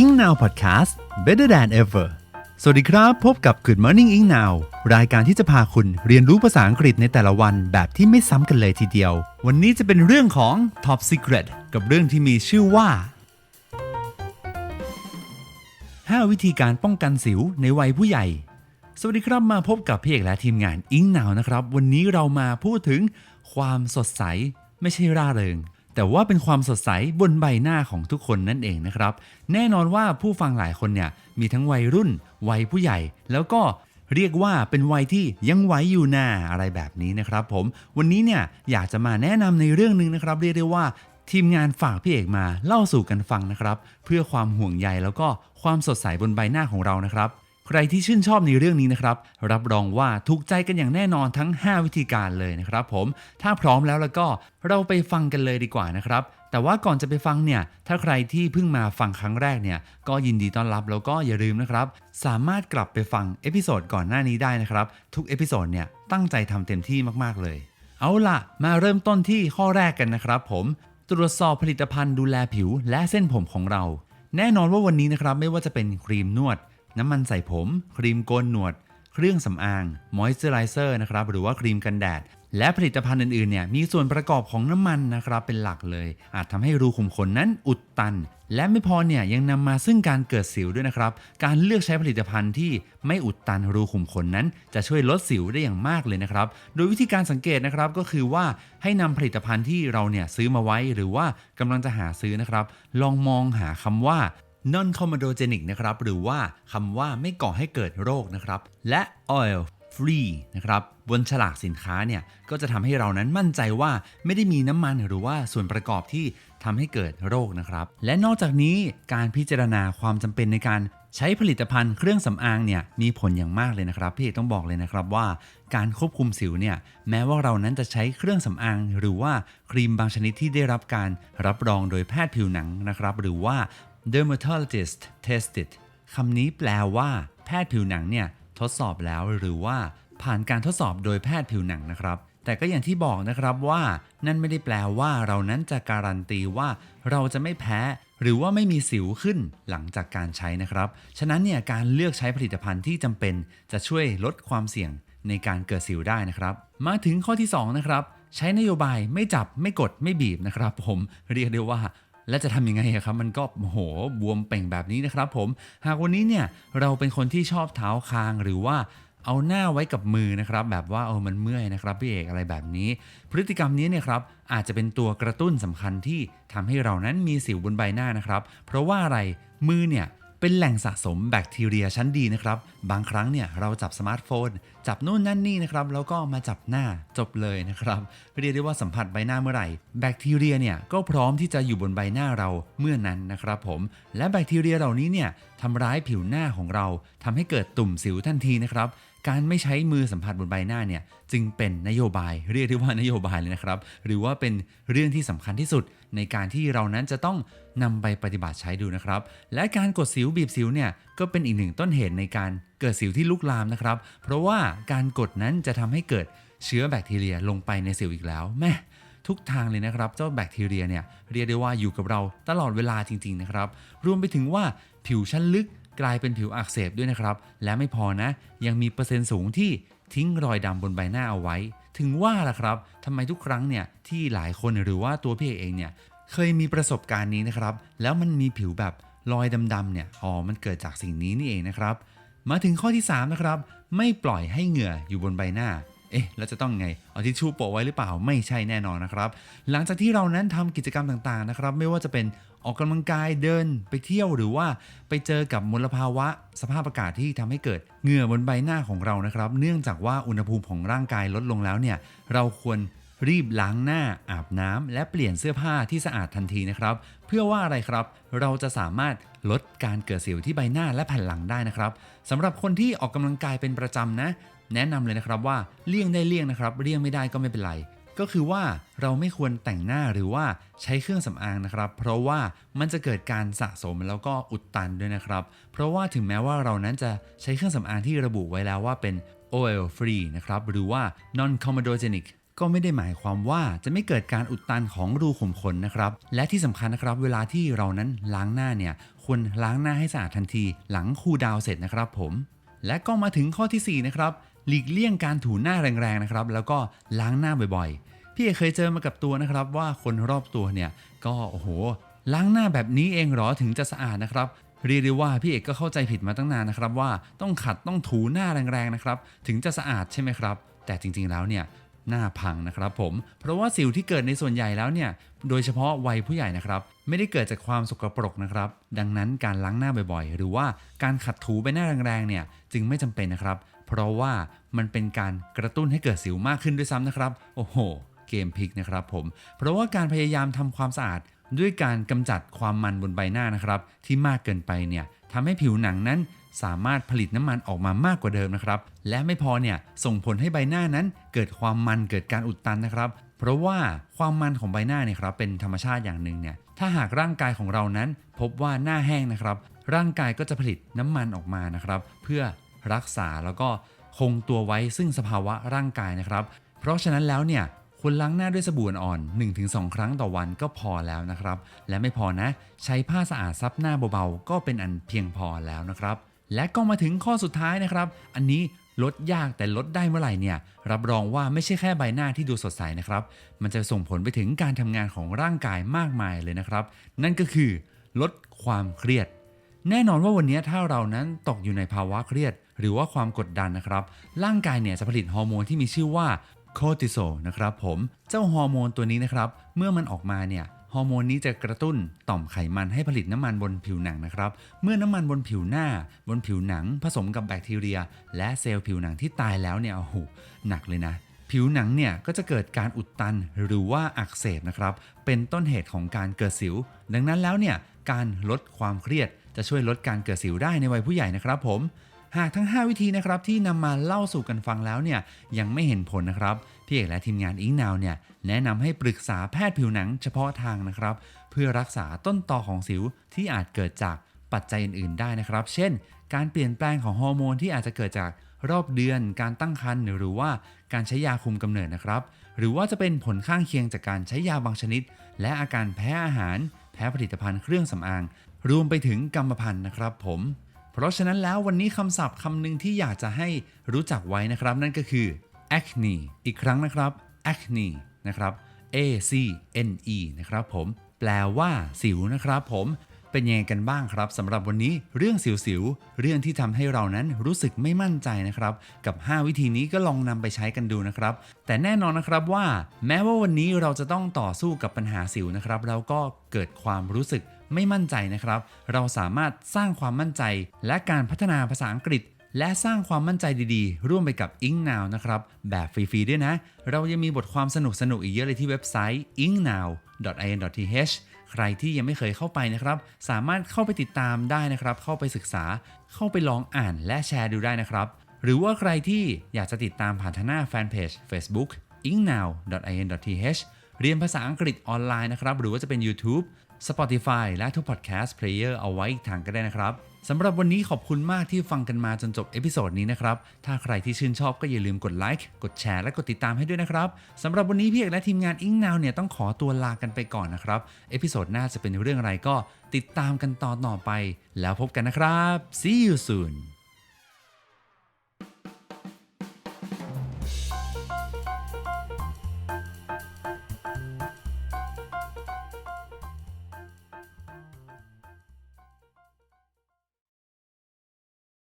Ing Now Podcast Better than ever สวัสดีครับ พบกับ Good Morning Ing Now รายการที่จะพาคุณเรียนรู้ภาษาอังกฤษในแต่ละวันแบบที่ไม่ซ้ำกันเลยทีเดียว วันนี้จะเป็นเรื่องของ Top Secret กับเรื่องที่มีชื่อว่า 5 วิธีการป้องกันสิวในวัยผู้ใหญ่ สวัสดีครับมาพบกับพี่เอกและทีมงานอิงนาวนะครับ วันนี้เรามาพูดถึงความสดใส ไม่ใช่ร่าเริง แต่ว่าเป็นความสดใสบนใบหน้าของทุกคนนั่นเองนะครับ แน่นอนว่าผู้ฟังหลายคนเนี่ยมีทั้งวัยรุ่น วัยผู้ใหญ่ แล้วก็เรียกว่าเป็นวัยที่ยังไหวอยู่หน้าอะไรแบบนี้นะครับ ผม วันนี้เนี่ยอยากจะมาแนะนำในเรื่องหนึ่งนะครับ เรียกได้ว่าทีมงานฝากพี่เอกมาเล่าสู่กันฟังนะครับ เพื่อความห่วงใยแล้วก็ความสดใสบนใบหน้าของเรานะครับ ใครที่ชื่นชอบในเรื่องนี้นะครับ รับรองว่าถูกใจกันอย่างแน่นอนทั้ง 5 วิธีการเลยนะครับผม ถ้าพร้อมแล้วแล้วก็เราไปฟังกันเลยดีกว่านะครับ แต่ว่าก่อนจะไปฟังเนี่ย ถ้าใครที่เพิ่งมาฟังครั้งแรกเนี่ย ก็ยินดีต้อนรับแล้วก็อย่าลืมนะครับ สามารถกลับไปฟังเอพิโซดก่อนหน้านี้ได้นะครับ ทุกเอพิโซดเนี่ยตั้งใจทำเต็มที่มากๆเลย เอาล่ะ มาเริ่มต้นที่ข้อแรกกันนะครับ ผม ตรวจสอบผลิตภัณฑ์ดูแลผิว และเส้นผมของเรา แน่นอนว่าวันนี้นะครับไม่ว่าจะเป็นครีมนวด น้ำมันใส่ผม ครีมโกนหนวด เครื่องสำอาง มอยส์เจอไรเซอร์นะครับ หรือว่าครีมกันแดด และผลิตภัณฑ์อื่นๆ เนี่ย มีส่วนประกอบของน้ำมันนะครับ เป็นหลักเลย อาจทำให้รูขุมขนนั้นอุดตัน และไม่พอเนี่ย ยังนำมาซึ่งการเกิดสิวด้วยนะครับ การเลือกใช้ผลิตภัณฑ์ที่ไม่อุดตันรูขุมขนนั้น จะช่วยลดสิวได้อย่างมากเลยนะครับ โดยวิธีการสังเกตนะครับก็คือว่าให้นำผลิตภัณฑ์ที่เราเนี่ยซื้อมาไว้ หรือว่ากำลังจะหาซื้อนะครับ ลองมองหาคำว่า non comedogenic นะครับ หรือว่าคำว่าไม่ก่อให้เกิดโรคนะครับ และ oil free นะครับบนฉลากสินค้าเนี่ยก็จะทำให้เรานั้นมั่นใจว่าไม่ได้มีน้ำมันหรือว่าส่วนประกอบที่ทำให้เกิดโรคนะครับ และนอกจากนี้การพิจารณาความจำเป็นในการใช้ผลิตภัณฑ์เครื่องสำอางเนี่ยมีผลอย่างมากเลยนะครับพี่เอกต้องบอกเลยนะครับว่าการควบคุมสิวเนี่ยแม้ว่าเรานั้นจะใช้เครื่องสำอาง หรือว่าครีมบางชนิดที่ได้รับการรับรองโดยแพทย์ผิวหนังนะครับ หรือว่า dermatologist tested คำนี้แปลว่า แพทย์ผิวหนังเนี่ยทดสอบแล้วหรือว่าผ่านการทดสอบโดยแพทย์ผิวหนังนะครับ แต่ก็อย่างที่บอกนะครับว่า นั่นไม่ได้แปลว่าเรานั้นจะการันตีว่า เราจะไม่แพ้ หรือว่าไม่มีสิวขึ้นหลังจากการใช้นะครับ ฉะนั้นเนี่ยการเลือกใช้ผลิตภัณฑ์ที่จำเป็น จะช่วยลดความเสี่ยงในการเกิดสิวได้นะครับ มาถึงข้อที่สองนะครับ ใช้นโยบายไม่จับไม่กดไม่บีบนะครับ ผมเรียกได้ว่า และจะทำยังไงอะครับ มันก็โหบวมเป่งแบบนี้นะครับผม หากวันนี้เนี่ยเราเป็นคนที่ชอบเท้าคางหรือว่าเอาหน้าไว้กับมือนะครับ แบบว่าเออมันเมื่อยนะครับพี่เอกอะไรแบบนี้ พฤติกรรมนี้เนี่ยครับอาจจะเป็นตัวกระตุ้นสำคัญที่ทำให้เรานั้นมีสิวบนใบหน้านะครับ เพราะว่าอะไรมือเนี่ย เป็นแหล่งสะสมแบคทีเรียชั้นดีนะครับ บางครั้งเนี่ยเราจับสมาร์ทโฟน จับนู่นนั่นนี่นะครับ แล้วก็มาจับหน้าจบเลยนะครับเรียกได้ว่าสัมผัสใบหน้าเมื่อไหร่ แบคทีเรียเนี่ยก็พร้อมที่จะอยู่บนใบหน้าเราเมื่อนั้นนะครับผม และแบคทีเรียเหล่านี้เนี่ยทำร้ายผิวหน้าของเราทำให้เกิดตุ่มสิวทันทีนะครับ การไม่ใช้มือสัมผัสบนใบหน้าเนี่ยจึงเป็นนโยบายเรียกได้ว่านโยบายเลยนะครับ หรือว่าเป็นเรื่องที่สำคัญที่สุดในการที่เรานั้นจะต้องนำไปปฏิบัติใช้ดูนะครับ และการกดสิวบีบสิวเนี่ยก็เป็นอีกหนึ่งต้นเหตุในการเกิดสิวที่ลุกลามนะครับ เพราะว่าการกดนั้นจะทำให้เกิดเชื้อแบคทีเรียลงไปในสิวอีกแล้วแม่ทุกทางเลยนะครับ เจ้าแบคทีเรียเนี่ยเรียกได้ว่าอยู่กับเราตลอดเวลาจริง ๆ นะครับ รวมไปถึงว่าผิวชั้นลึก กลายเป็นผิวอักเสบด้วยนะครับ และไม่พอนะ ยังมีเปอร์เซ็นต์สูงที่ทิ้งรอยดำบนใบหน้าเอาไว้ ถึงว่าล่ะครับทำไมทุกครั้งเนี่ยที่หลายคนหรือว่าตัวพี่เอกเองเนี่ยเคยมีประสบการณ์นี้นะครับ แล้วมันมีผิวแบบรอยดำๆเนี่ยอ๋อมันเกิดจากสิ่งนี้นี่เองนะครับ มาถึงข้อที่3นะครับไม่ปล่อยให้เหงื่ออยู่บนใบหน้า เอ๊ะแล้วจะต้องไง เอาทิชชู่โปะไว้หรือเปล่าไม่ใช่แน่นอนนะครับ หลังจากที่เรานั้นทำกิจกรรมต่างๆนะครับ ไม่ว่าจะเป็นออกกำลังกายเดินไปเที่ยวหรือว่าไปเจอกับมลภาวะ สภาพอากาศที่ทำให้เกิดเหงื่อบนใบหน้าของเรานะครับ เนื่องจากว่าอุณหภูมิของร่างกายลดลงแล้วเนี่ยเราควรรีบล้างหน้าอาบน้ำและเปลี่ยนเสื้อผ้าที่สะอาดทันทีนะครับ เพื่อว่าอะไรครับ เราจะสามารถลดการเกิดสิวที่ใบหน้าและแผ่นหลังได้นะครับสำหรับคนที่ออกกำลังกายเป็นประจำนะ แนะนำเลยนะครับว่าเลี่ยงได้เลี่ยงนะครับเลี่ยงไม่ได้ก็ไม่เป็นไร ก็คือว่าเราไม่ควรแต่งหน้าหรือว่าใช้เครื่องสำอางนะครับ เพราะว่ามันจะเกิดการสะสมแล้วก็อุดตันด้วยนะครับ เพราะว่าถึงแม้ว่าเรานั้นจะใช้เครื่องสำอางที่ระบุไว้แล้วว่าเป็น oil free นะครับหรือว่า non comedogenic ก็ไม่ได้หมายความว่าจะไม่เกิดการอุดตันของรูขุมขนนะครับ และที่สำคัญนะครับ เวลาที่เรานั้นล้างหน้าเนี่ยควรล้างหน้าให้สะอาดทันที หลังคูลดาวเสร็จนะครับผม และก็มาถึงข้อทีสี่ 4 นะครับ หลีกเลี่ยงการถูหน้าแรงๆนะครับ แล้วก็ล้างหน้าบ่อยๆ พี่เอกเคยเจอมากับตัวนะครับว่าคนรอบตัวเนี่ย ก็โอ้โห ล้างหน้าแบบนี้เองหรอถึงจะสะอาดนะครับเรียกได้ว่าพี่เอกก็เข้าใจผิดมาตั้งนานนะครับว่าต้องขัดต้องถูหน้าแรงๆนะครับ ถึงจะสะอาดใช่ไหมครับ แต่จริงๆแล้วเนี่ย หน้าพังนะครับผม เพราะว่าสิวที่เกิดในส่วนใหญ่แล้วเนี่ย โดยเฉพาะวัยผู้ใหญ่นะครับ ไม่ได้เกิดจากความสกปรกนะครับ ดังนั้นการล้างหน้าบ่อยๆ หรือว่าการขัดถูไปหน้าแรงๆ เนี่ย จึงไม่จำเป็นนะครับ เพราะว่ามันเป็นการกระตุ้นให้เกิดสิวมากขึ้นด้วยซ้ำนะครับ โอ้โห เกมพลิกนะครับผม เพราะว่าการพยายามทำความสะอาดด้วยการกำจัดความมันบนใบหน้านะครับ ที่มากเกินไปเนี่ยทำให้ผิวหนังนั้น สามารถผลิตน้ำมันออกมามากกว่าเดิมนะครับ และไม่พอเนี่ยส่งผลให้ใบหน้านั้นเกิดความมันเกิดการอุดตันนะครับ เพราะว่าความมันของใบหน้าเนี่ยครับเป็นธรรมชาติอย่างหนึ่งเนี่ยถ้าหากร่างกายของเรานั้น พบว่าหน้าแห้งนะครับ ร่างกายก็จะผลิตน้ำมันออกมานะครับ เพื่อรักษาแล้วก็คงตัวไว้ซึ่งสภาวะร่างกายนะครับ เพราะฉะนั้นแล้วเนี่ยควรล้างหน้าด้วยสบู่อ่อน1-2 ครั้งต่อวันก็พอแล้วนะครับ และไม่พอนะ ใช้ผ้าสะอาดซับหน้าเบาๆ ก็เป็นอันเพียงพอแล้วนะครับ และก็มาถึงข้อสุดท้ายนะครับ อันนี้ลดยากแต่ลดได้เมื่อไหร่เนี่ย รับรองว่าไม่ใช่แค่ใบหน้าที่ดูสดใสนะครับ มันจะส่งผลไปถึงการทำงานของร่างกายมากมายเลยนะครับ นั่นก็คือ ลดความเครียด แน่นอนว่าวันนี้ถ้าเรานั้นตกอยู่ในภาวะเครียด หรือว่าความกดดันนะครับ ร่างกายเนี่ยจะผลิตฮอร์โมนที่มีชื่อว่าโคติโซลนะครับผม เจ้าฮอร์โมนตัวนี้นะครับ เมื่อมันออกมาเนี่ย อร์โมนนี้จะกระตุ้นต่อมไขมันให้ผลิตน้ำมันบนผิวหนังนะครับ เมื่อน้ำมันบนผิวหน้า บนผิวหนัง ผสมกับแบคทีเรีย และเซลล์ผิวหนังที่ตายแล้วเนี่ยโอ้โหหนักเลยนะ ผิวหนังเนี่ยก็จะเกิดการอุดตันหรือว่าอักเสบนะครับ เป็นต้นเหตุของการเกิดสิว ดังนั้นแล้วเนี่ยการลดความเครียดจะช่วยลดการเกิดสิวได้ในวัยผู้ใหญ่นะครับผม หากทั้ง 5 วิธีนะครับที่นำมาเล่าสู่กันฟังแล้วเนี่ยยังไม่เห็นผลนะครับ พี่เอกและทีมงานอิงนาวเนี่ยแนะนำให้ปรึกษาแพทย์ผิวหนังเฉพาะทางนะครับ เพื่อรักษาต้นตอของสิวที่อาจเกิดจากปัจจัยอื่นๆ ได้นะครับ เช่น การเปลี่ยนแปลงของฮอร์โมนที่อาจจะเกิดจากรอบเดือน การตั้งครรภ์หรือว่าการใช้ยาคุมกำเนิดนะครับ หรือว่าจะเป็นผลข้างเคียงจากการใช้ยาบางชนิด และอาการแพ้อาหาร แพ้ผลิตภัณฑ์เครื่องสำอาง รวมไปถึงกรรมพันธุ์นะครับ ผม เพราะฉะนั้นแล้ววันนี้คำศัพท์คำหนึ่งที่อยากจะให้รู้จักไว้นะครับ นั่นก็คือ acne อีกครั้งนะครับ acne นะครับ a c n e นะครับผมแปลว่าสิวนะครับผมเป็นยังไงกันบ้างครับสำหรับวันนี้เรื่องสิวๆ เรื่องที่ทำให้เรานั้นรู้สึกไม่มั่นใจนะครับ กับ 5 วิธีนี้ก็ลองนำไปใช้กันดูนะครับ แต่แน่นอนนะครับว่า แม้ว่าวันนี้เราจะต้องต่อสู้กับปัญหาสิวนะครับ แล้วก็เกิดความรู้สึกไม่มั่นใจนะครับ เราสามารถสร้างความมั่นใจ และการพัฒนาภาษาอังกฤษ และสร้างความมั่นใจดีๆ ร่วมไปกับ i n k Now นะครับ แบบฟรี ๆ ด้วยนะ เรายังมีบทความสนุกๆ อีกเยอะเลยที่เว็บไซต์ inknow.in.th ใครที่ยังไม่เคยเข้าไปนะครับ สามารถเข้าไปติดตามได้นะครับ เข้าไปศึกษา เข้าไปลองอ่านและแชร์ดูได้นะครับ หรือว่าใครที่อยากจะติดตามผ่านทางหน้าแฟนเพจ Facebook inknow.in.th เรียนภาษาอังกฤษออนไลน์นะครับ หรือว่าจะเป็น YouTube Spotify และทุก Podcast Player เอาไว้อีกทางก็ได้นะครับ สำหรับวันนี้ขอบคุณมากที่ฟังกันมาจนจบเอพิโซดนี้นะครับ ถ้าใครที่ชื่นชอบก็อย่าลืมกดไลค์ กดแชร์ และกดติดตามให้ด้วยนะครับ สำหรับวันนี้พี่เอกและทีมงานอิงนาวเนี่ยต้องขอตัวลากันไปก่อนนะครับ เอพิโซดหน้าจะเป็นเรื่องอะไรก็ติดตามกันตอนต่อไป แล้วพบกันนะครับ see you soon